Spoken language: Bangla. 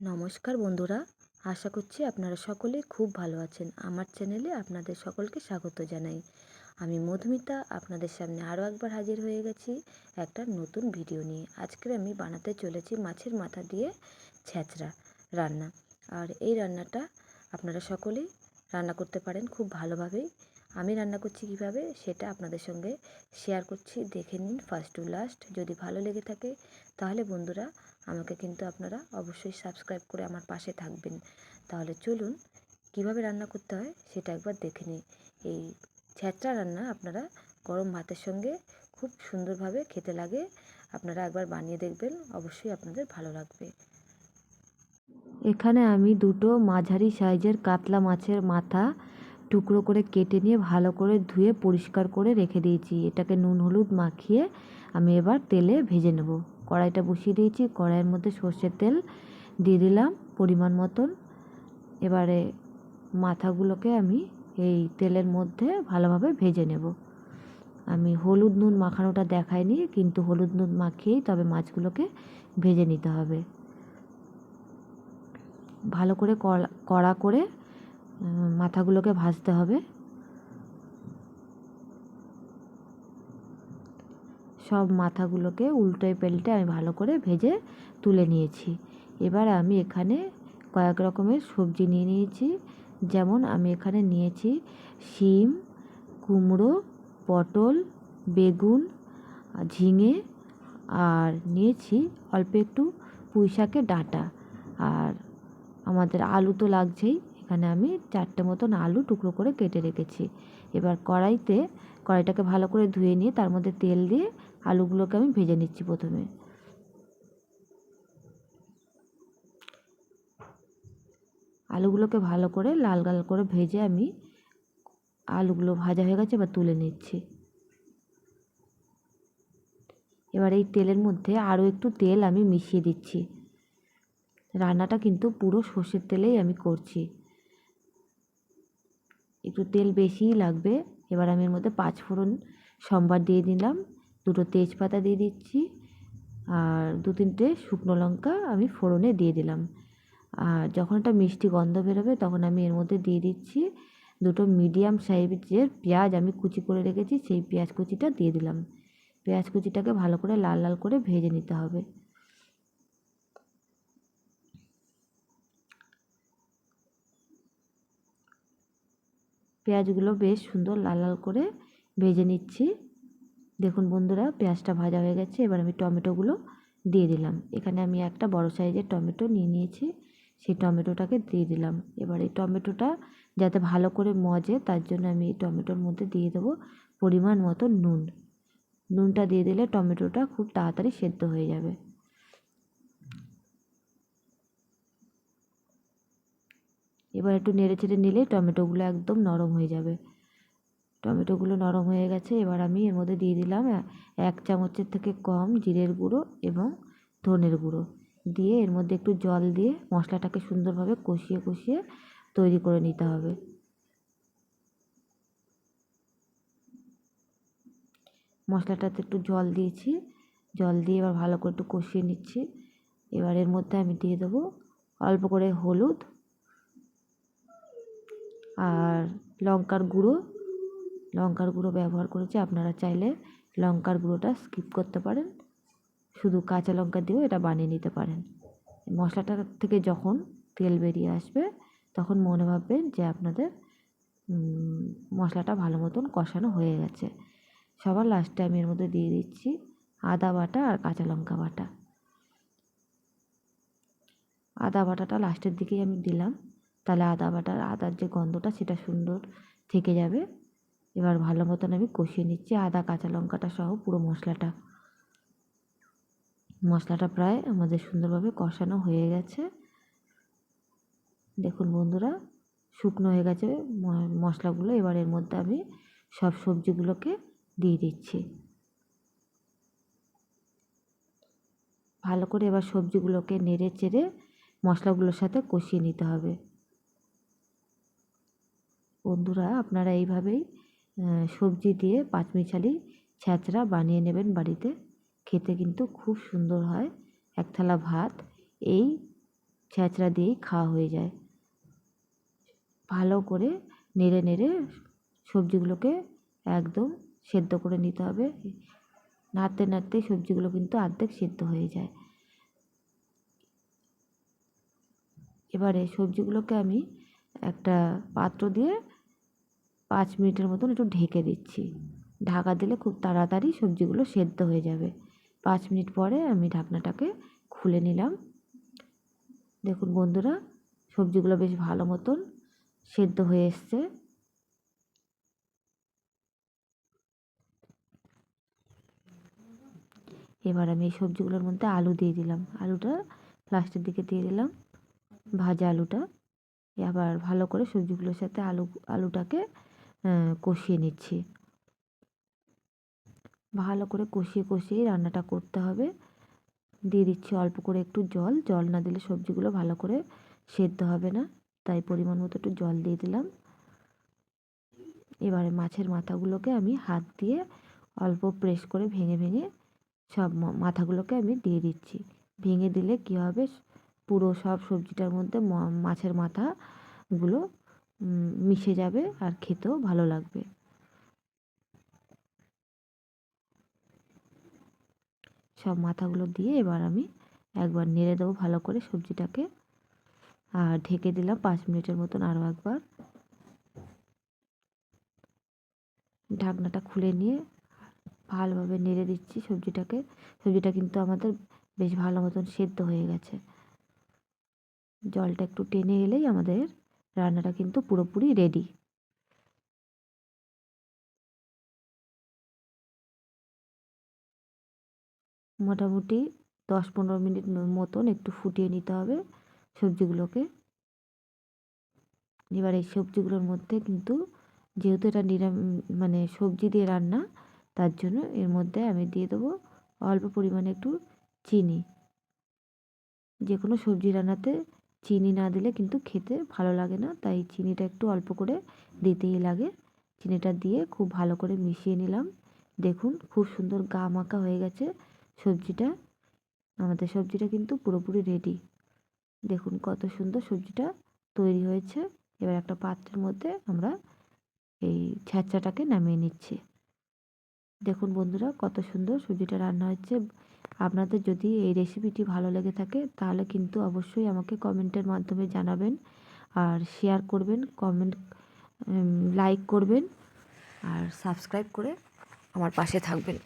নমস্কার বন্ধুরা, আশা করছি আপনারা সকলে খুব ভালো আছেন। আমার চ্যানেলে আপনাদের সকলকে স্বাগত জানাই। আমি মধুমিতা, আপনাদের সামনে আরও একবার হাজির হয়ে গেছি একটা নতুন ভিডিও নিয়ে। আজকের আমি বানাতে চলেছি মাছের মাথা দিয়ে ছ্যাঁচড়া রান্না। আর এই রান্নাটা আপনারা সকলেই রান্না করতে পারেন খুব ভালোভাবেই। আমি রান্না করছি কীভাবে সেটা আপনাদের সঙ্গে শেয়ার করছি। দেখে নিন ফার্স্ট টু লাস্ট যদি ভালো লেগে থাকে, তাহলে বন্ধুরা আমাকে কিন্তু আপনারা অবশ্যই সাবস্ক্রাইব করে আমার পাশে থাকবেন। তাহলে চলুন, কীভাবে রান্না করতে হয় সেটা একবার দেখে নিই। এই ছ্যাঁচড়া রান্না আপনারা গরম ভাতের সঙ্গে খুব সুন্দরভাবে খেতে লাগে। আপনারা একবার বানিয়ে দেখবেন, অবশ্যই আপনাদের ভালো লাগবে। এখানে আমি দুটো মাঝারি সাইজের কাতলা মাছের মাথা টুকরো করে কেটে নিয়ে ভালো করে ধুয়ে পরিষ্কার করে রেখে দিয়েছি। এটাকে নুন হলুদ মাখিয়ে আমি এবার তেলে ভেজে নেব। কড়াইটা বসিয়ে দিয়েছি। কড়াইয়ের মধ্যে সর্ষের তেল দিয়ে দিলাম পরিমাণ মতন। এবারে মাথাগুলোকে আমি এই তেলের মধ্যে ভালোভাবে ভেজে নেব। আমি হলুদ নুন মাখানোটা দেখাইনি, কিন্তু হলুদ নুন মাখিয়েই তবে মাছগুলোকে ভেজে নিতে হবে। ভালো করে কড়া করে মাথাগুলোকে ভাজতে হবে। সব মাথাগুলোকে উল্টে পাল্টে আমি ভালো করে ভেজে তুলে নিয়েছি। এবার আমি এখানে কয়েক রকমের সবজি নিয়ে নিয়েছি। যেমন আমি এখানে নিয়েছি শিম, কুমড়ো, পটল, বেগুন, ঝিঙে আর নিয়েছি অল্প একটু পুঁই শাকের ডাঁটা। আর আমাদের আলু তো লাগছেই, এখানে আমি চারটে মতন আলু টুকরো করে কেটে রেখেছি। এবার কড়াইতে কড়াইটাকে ভালো করে ধুয়ে নিয়ে তার মধ্যে তেল দিয়ে আলুগুলোকে আমি ভেজে নিচ্ছি প্রথমে। আলুগুলোকে ভালো করে লাল লাল করে ভেজে আমি আলুগুলো ভাজা হয়ে গেছে, এবার তুলে নিচ্ছি। এবার এই তেলের মধ্যে আরও একটু তেল আমি মিশিয়ে দিচ্ছি। রান্নাটা কিন্তু পুরো সর্ষের তেলেই আমি করছি। একটু তেল বেশিই লাগবে। এবার আমি এর মধ্যে পাঁচ ফোড়ন সম্বার দিয়ে দিলাম, দুটো তেজপাতা দিয়ে দিচ্ছি, আর দু তিনটে শুকনো লঙ্কা আমি ফোড়নে দিয়ে দিলাম। আর যখন একটা মিষ্টি গন্ধ বেরোবে তখন আমি এর মধ্যে দিয়ে দিচ্ছি দুটো মিডিয়াম সাইজের পেঁয়াজ, আমি কুচি করে রেখেছি, সেই পেঁয়াজ কুচিটা দিয়ে দিলাম। পেঁয়াজ কুচিটাকে ভালো করে লাল লাল করে ভেজে নিতে হবে। পেঁয়াজগুলো বেশ সুন্দর লাল লাল করে ভেজে নিচ্ছি। দেখুন বন্ধুরা, পেঁয়াজটা ভাজা হয়ে গেছে, এবার আমি টমেটোগুলো দিয়ে দিলাম। এখানে আমি একটা বড় সাইজের টমেটো নিয়ে নিয়েছি, সেই টমেটোটাকে দিয়ে দিলাম। এবার এই টমেটোটা যাতে ভালো করে মজে, তার জন্য আমি এই টমেটোর মধ্যে দিয়ে দেবো পরিমাণ মতো নুন। নুনটা দিয়ে দিলে টমেটোটা খুব তাড়াতাড়ি সেদ্ধ হয়ে যাবে। এবার একটু নেড়ে চেড়ে নিলেই টমেটোগুলো একদম নরম হয়ে যাবে। টমেটোগুলো নরম হয়ে গেছে, এবার আমি এর মধ্যে দিয়ে দিলাম এক চামচের থেকে কম জিরের গুঁড়ো এবং ধনের গুঁড়ো। দিয়ে এর মধ্যে একটু জল দিয়ে মশলাটাকে সুন্দরভাবে কষিয়ে কষিয়ে তৈরি করে নিতে হবে। মশলাটাতে একটু জল দিয়েছি, জল দিয়ে এবার ভালো করে একটু কষিয়ে নিচ্ছি। এবার এর মধ্যে আমি দিয়ে দেবো অল্প করে হলুদ আর লঙ্কার গুঁড়ো লঙ্কার গুঁড়ো ব্যবহার করেছি। আপনারা চাইলে লঙ্কার গুঁড়োটা স্কিপ করতে পারেন। শুধু কাঁচা লঙ্কা দিয়েও এটা বানিয়ে নিতে পারেন। মশলাটার থেকে যখন তেল বেরিয়ে আসবে, তখন মনে ভাববেন যে আপনাদের মশলাটা ভালো মতন কষানো হয়ে গেছে। সবার লাস্টে আমি এর মধ্যে দিয়ে দিচ্ছি আদা বাটা আর কাঁচা লঙ্কা বাটা। আদা বাটাটা লাস্টের দিকেই আমি দিলাম। তাহলে আদা বাটার, আদার যে গন্ধটা সেটা সুন্দর থেকে যাবে। এবার ভালো মতন আমি কষিয়ে নিচ্ছি আদা, কাঁচা লঙ্কাটা সহ পুরো মশলাটা। মশলাটা প্রায় আমাদের সুন্দরভাবে কষানো হয়ে গেছে। দেখুন বন্ধুরা, শুকনো হয়ে গেছে মশলাগুলো। এবার এর মধ্যে আমি সব সবজিগুলোকে দিয়ে দিচ্ছি। ভালো করে এবার সবজিগুলোকে নেড়ে চেড়ে মশলাগুলোর সাথে কষিয়ে নিতে হবে। বন্ধুরা, আপনারা এইভাবেই সবজি দিয়ে পাঁচমিশালি ছ্যাঁচড়া বানিয়ে নেবেন বাড়িতে। খেতে কিন্তু খুব সুন্দর হয়, এক থালা ভাত, এই ছ্যাঁচড়া দিয়েই খাওয়া হয়ে যায়। ভালো করে নেড়ে নেড়ে সবজিগুলোকে একদম সেদ্ধ করে নিতে হবে। নাড়তে নাড়তে সবজিগুলো কিন্তু অর্ধেক সেদ্ধ হয়ে যায়। এবারে সবজিগুলোকে আমি একটা পাত্র দিয়ে পাঁচ মিনিটের মতন একটু ঢেকে দিচ্ছি। ঢাকা দিলে খুব তাড়াতাড়ি সবজিগুলো সেদ্ধ হয়ে যাবে। পাঁচ মিনিট পরে আমি ঢাকনাটাকে খুলে নিলাম। দেখুন বন্ধুরা, সবজিগুলো বেশ ভালো মতন সেদ্ধ হয়ে এসছে। এবার আমি এই সবজিগুলোর মধ্যে আলু দিয়ে দিলাম। আলুটা লাস্টের দিকে দিয়ে দিলাম। ভাজা আলুটা। আবার ভালো করে সবজিগুলোর সাথে আলু, আলুটাকে কষিয়ে নিচ্ছি। ভালো করে কষিয়ে কষিয়ে রান্নাটা করতে হবে। দিয়ে দিচ্ছি অল্প করে একটু জল। জল না দিলে সবজিগুলো ভালো করে সেদ্ধ হবে না। তাই পরিমাণ মতো একটু জল দিয়ে দিলাম। এবারে মাছের মাথাগুলোকে আমি হাত দিয়ে অল্প প্রেস করে ভেঙে ভেঙে সব মাথাগুলোকে আমি দিয়ে দিচ্ছি। ভেঙে দিলে কী হবে? পুরো সব সবজিটার মধ্যে মাছের মাথাগুলো মিশে যাবে আর খেতেও ভালো লাগবে। সব মাথাগুলো দিয়ে এবার আমি একবার নেড়ে দেবো ভালো করে সবজিটাকে। আর ঢেকে দিলাম পাঁচ মিনিটের মতন আরও একবার। ঢাকনাটা খুলে নিয়ে ভালোভাবে নেড়ে দিচ্ছি সবজিটাকে। সবজিটা কিন্তু আমাদের বেশ ভালো মতন সেদ্ধ হয়ে গেছে। জলটা একটু টেনে এলেই আমাদের রান্নাটা কিন্তু পুরোপুরি রেডি মোটামুটি দশ পনেরো মিনিট মতন একটু ফুটিয়ে নিতে হবে সবজিগুলোকে। এবার এই সবজিগুলোর মধ্যে কিন্তু যেহেতু এটা নিরাম মানে সবজি দিয়ে রান্না, তার জন্য এর মধ্যে আমি দিয়ে দেবো অল্প পরিমাণে একটু চিনি। যে কোনো সবজি রান্নাতে চিনি না দিলে কিন্তু খেতে ভালো লাগে না। তাই চিনিটা একটু অল্প করে দিতেই লাগে। চিনিটা দিয়ে খুব ভালো করে মিশিয়ে নিলাম। দেখুন খুব সুন্দর গা মাখা হয়ে গেছে সবজিটা। আমাদের সবজিটা কিন্তু পুরোপুরি রেডি দেখুন কত সুন্দর সবজিটা তৈরি হয়েছে। এবার একটা পাত্রের মধ্যে আমরা এই ছ্যাঁচাটাকে নামিয়ে নিচ্ছি। দেখুন বন্ধুরা কত সুন্দর সবজিটা রান্না হচ্ছে। আপনাদের যদি এই রেসিপিটি ভালো লেগে থাকে, তাহলে কিন্তু অবশ্যই আমাকে কমেন্টের মাধ্যমে জানাবেন আর শেয়ার করবেন কমেন্ট লাইক করবেন আর সাবস্ক্রাইব করে আমার পাশে থাকবেন।